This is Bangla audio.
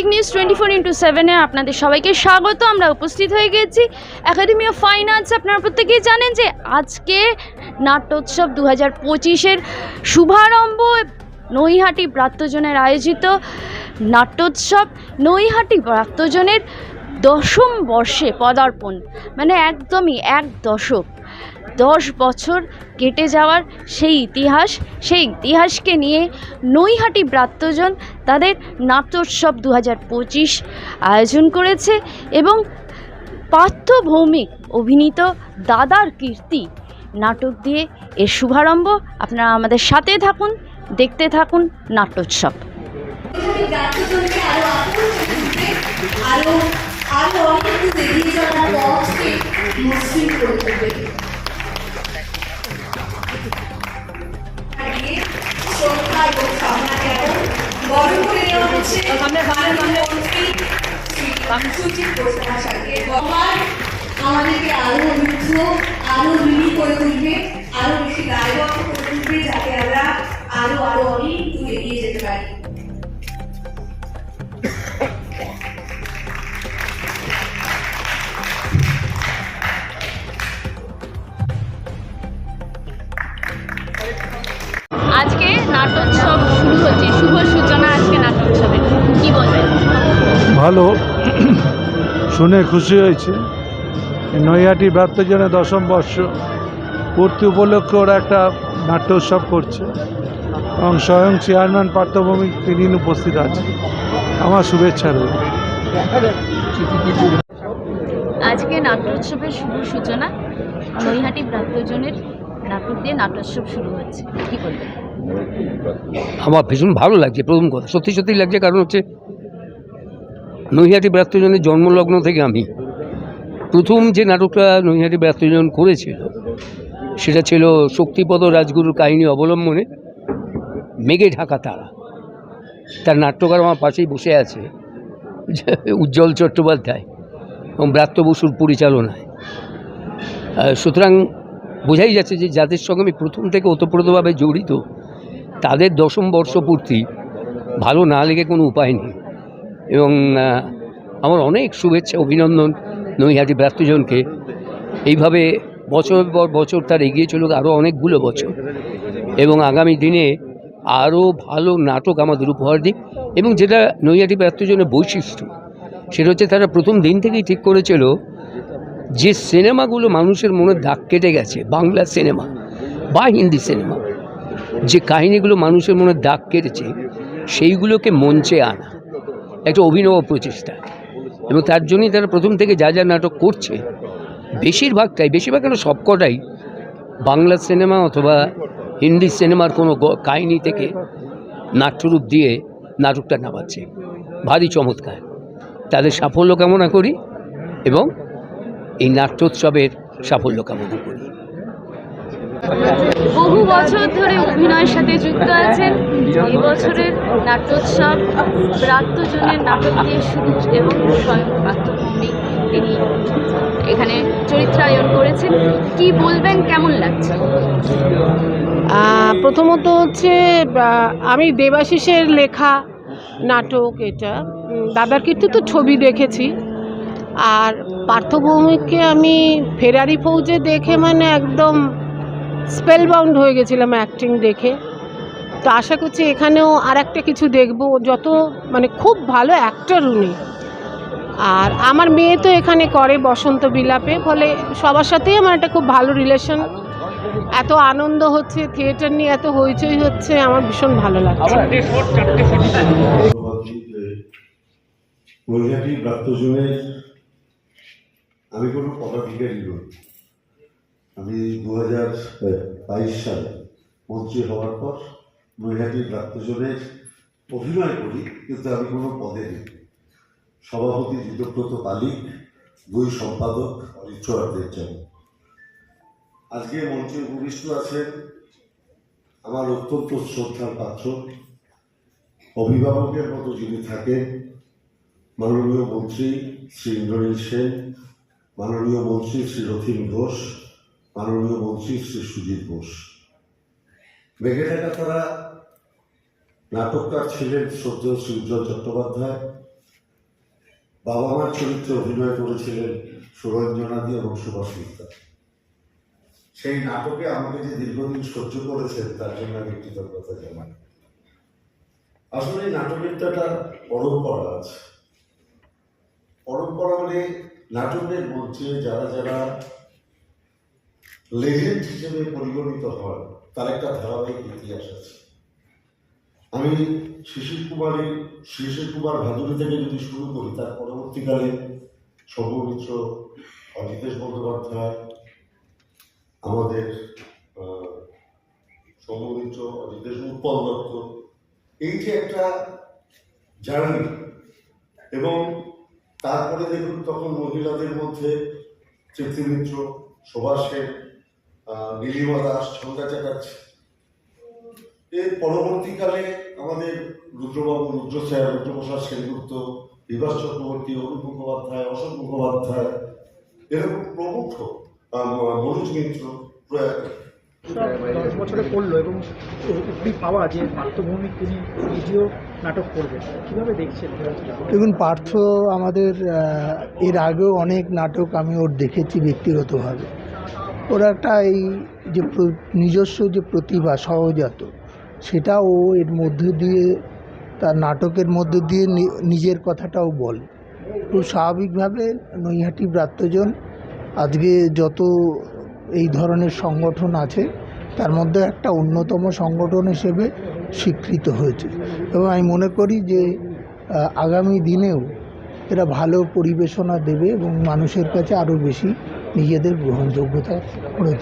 Week news twenty four into সেভেনে আপনাদের সবাইকে স্বাগত। আমরা উপস্থিত হয়ে গেছি একাডেমি অফ ফাইন আর্টস আপনারা প্রত্যেকেই জানেন যে আজকে নাট্যোৎসব দু হাজার পঁচিশের শুভারম্ভ। নৈহাটি প্রাত্যজনের আয়োজিত নাট্যোৎসব। নৈহাটি প্রাত্যজনের দশম বর্ষে পদার্পণ। মানে একদমই এক দশক। দশ বছর কেটে যাওয়ার সেই ইতিহাস, সেই ইতিহাসকে নিয়ে নৈহাটি ব্রাত্যজন তাদের নাট্যোৎসব দু হাজার পঁচিশ আয়োজন করেছে এবং পার্থ ভৌমিক অভিনীত দাদার কীর্তি নাটক দিয়ে এর শুভারম্ভ আপনারা আমাদের সাথে থাকুন, দেখতে থাকুন নাট্যোৎসব। আরও আরও অনেক মসৃণ করে ঘোষ মহাশয়কে। ভগবান আমাদেরকে আরও রুদ্ধ আরও ঋণী করে তুলবে আরও বেশি দায়বদ্ধ করে তুলবে যাতে আমরা আরও আরও অনেক দূর এগিয়ে যেতে পারি আজকে নাট্যোৎসব শুরু হচ্ছে, শুভ ভালো। শুনে খুশি হয়েছে। এই নৈহাটি ব্রাত্যজনে দশম বর্ষ। পূর্তি উপলক্ষে ওরা একটা নাট্য উৎসব করছে। এবং স্বয়ং চেয়ারম্যান পার্থভৌমিক তিনি উপস্থিত আছে আমার শুভেচ্ছা রইল। আজকে নাট্যোৎসবের শুভ সূচনা নৈহাটি প্রাত্যজনের নাটক দিয়ে নাট্যোৎসব শুরু হচ্ছে। কি বলবেন? আমার ভীষণ ভালো লাগছে প্রথম কথা। সত্যি সত্যি লাগছে কারণ হচ্ছে নৈহাটি ব্রাত্যজনের জন্মলগ্ন থেকে আমি প্রথম যে নাটকটা নৈহাটি ব্রাত্যজন করেছিল, সেটা ছিল শক্তিপদ রাজগুরুর কাহিনী অবলম্বনে মেঘে ঢাকা তারা। তার নাট্যকার আমার পাশেই বসে আছে, উজ্জ্বল চট্টোপাধ্যায় এবং ব্রাত্য বসুর পরিচালনায়। সুতরাং বোঝাই যাচ্ছে যে যাদের সঙ্গে আমি প্রথম থেকে ওতপ্রোতভাবে জড়িত, তাদের দশম বর্ষপূর্তি ভালো না লেগে কোনো উপায় নেই। এবং আমার অনেক শুভেচ্ছা, অভিনন্দন নৈহাটি ব্রাত্যজনকে এইভাবে বছর পর বছর তার এগিয়ে চলুক আরও অনেকগুলো বছর। এবং আগামী দিনে আরও ভালো নাটক আমাদের উপহার দিক। এবং যেটা নৈহাটি ব্রাত্যজনের বৈশিষ্ট্য, সেটা হচ্ছে তারা প্রথম দিন থেকেই ঠিক করেছিল যে সিনেমাগুলো মানুষের মনে দাগ কেটে গেছে, বাংলা সিনেমা বা হিন্দি সিনেমা, যে কাহিনিগুলো মানুষের মনে দাগ কেটেছে, সেইগুলোকে মঞ্চে আনা। একটা অভিনব প্রচেষ্টা। এবং তার জন্যই তারা প্রথম থেকে যা যা নাটক করছে বেশিরভাগটাই বেশিরভাগ কেন সবকটাই বাংলা সিনেমা অথবা হিন্দি সিনেমার কোনো কাহিনী থেকে নাট্যরূপ দিয়ে নাটকটা নামাচ্ছে। ভারী চমৎকার। তাদের সাফল্য কামনা করি এবং এই নাট্যোৎসবের সাফল্য কামনা করি। বহু বছর ধরে অভিনয়ের সাথে যুক্ত আছেন। এই বছরের নাট্যোৎসব প্রাত্যজনের নাটক দিয়ে শুরু এবং স্বয়ং প্রাত্যভূমি তিনি এখানে চরিত্রায়ন করেছেন। কি বলবেন? কেমন লাগছে? প্রথমত হচ্ছে আমি দেবাশিসের লেখা নাটক এটা। দাদার কীর্তি তো ছবি দেখেছি। আর পার্থভৌমিককে আমি ফেরারি ফৌজে দেখে মানে একদম স্পেলবাউন্ড হয়ে গেছিলাম অ্যাক্টিং দেখে। তো আশা করছি এখানেও আর একটা কিছু দেখব। যত মানে খুব ভালো অ্যাক্টর উনি। আর আমার মেয়ে তো এখানে করে বসন্ত বিলাপে, ফলে সবার সাথেই আমার একটা খুব ভালো রিলেশন এত আনন্দ হচ্ছে থিয়েটার নিয়ে এত হইচই হচ্ছে, আমার ভীষণ ভালো লাগছে। আমি কোনো পদাধিকারী নই। আমি দু হাজার বাইশ সালে মন্ত্রী হওয়ার পর নৈহাটি প্রাপ্তজনের অভিনয় করি, কিন্তু আমি কোনো পদে নেই। সভাপতি জিতব্রত পালিক দুই সম্পাদক অরিত্র জন্য। আজকে মঞ্চে উপবিষ্ট আছেন আমার অত্যন্ত শ্রদ্ধার পাত্র। অভিভাবকের মতো যিনি থাকেন, মাননীয় মন্ত্রী শ্রী ইন্দ্রনীল সেন, মাননীয় মন্ত্রী শ্রী রথীন ঘোষ মাননীয় মন্ত্রী শ্রী সুজিত ঘোষ বেগে থাকা তারা নাটককার ছিলেন শ্রদ্ধেয় শ্রী উজ্জ্বল চট্টোপাধ্যায়। বাবা মার চরিত্রে অভিনয় করেছিলেন সুরঞ্জনাদি এবং সুভাষ মিত্রা সেই নাটকে আমাকে যে দীর্ঘদিন সহ্য করেছেন, তার জন্য আমি কৃতজ্ঞতা জানাই। আসলে এই নাটকের পরম্পরা আছে। পরম্পরা মানে নাটকের মধ্যে যারা যারা লেজেন্ড হিসেবে পরিগণিত হয় তার একটা ধারাবাহিক ইতিহাস আছে। আমি শিশির কুমারের শিশির কুমার ভাদুরী থেকে যদি শুরু করি তার পরবর্তীকালে সৌম্যমিত্র অজিতেশ বন্দ্যোপাধ্যায় আমাদের আহ, সৌম্যমিত্র অজিতেশ উৎপল দত্ত এই যে একটা জার্নি এবং তারপরে দেখুন তখন মহিলাদের মধ্যে তৃপ্তি মিত্র শোভা সেন আহ, নীলিমা দাস ছন্দা চ্যাটার্জি। এর পরবর্তীকালে আমাদের রুদ্রবাবু রুদ্র স্যার রুদ্রপ্রসাদ সেনগুপ্ত বিভাস চক্রবর্তী অরুণ মুখোপাধ্যায় অশোক মুখোপাধ্যায় এরকম প্রমুখ মনোজ মিত্র প্রয়াত। দশ বছরে করল এবং উপরি পাওয়া যে পার্থভৌমিক তিনি ভিডিও নাটক করবেন। কীভাবে দেখছেন দেখুন পার্থ আমাদের এর আগেও অনেক নাটক আমি ওর দেখেছি ব্যক্তিগতভাবে। ওর একটা এই যে নিজস্ব যে প্রতিভা, সহজাত সেটা ও এর মধ্যে দিয়ে, তার নাটকের মধ্যে দিয়ে নিজের কথাটাও বলে। খুব স্বাভাবিকভাবে নৈহাটি ব্রাত্যজন আজকে যত এই ধরনের সংগঠন আছে, তার মধ্যে একটা অন্যতম সংগঠন হিসেবে স্বীকৃত হয়েছে। এবং আমি মনে করি যে আগামী দিনেও এরা ভালো পরিবেশনা দেবে এবং মানুষের কাছে আরও বেশি নিজেদের গ্রহণযোগ্যতা করে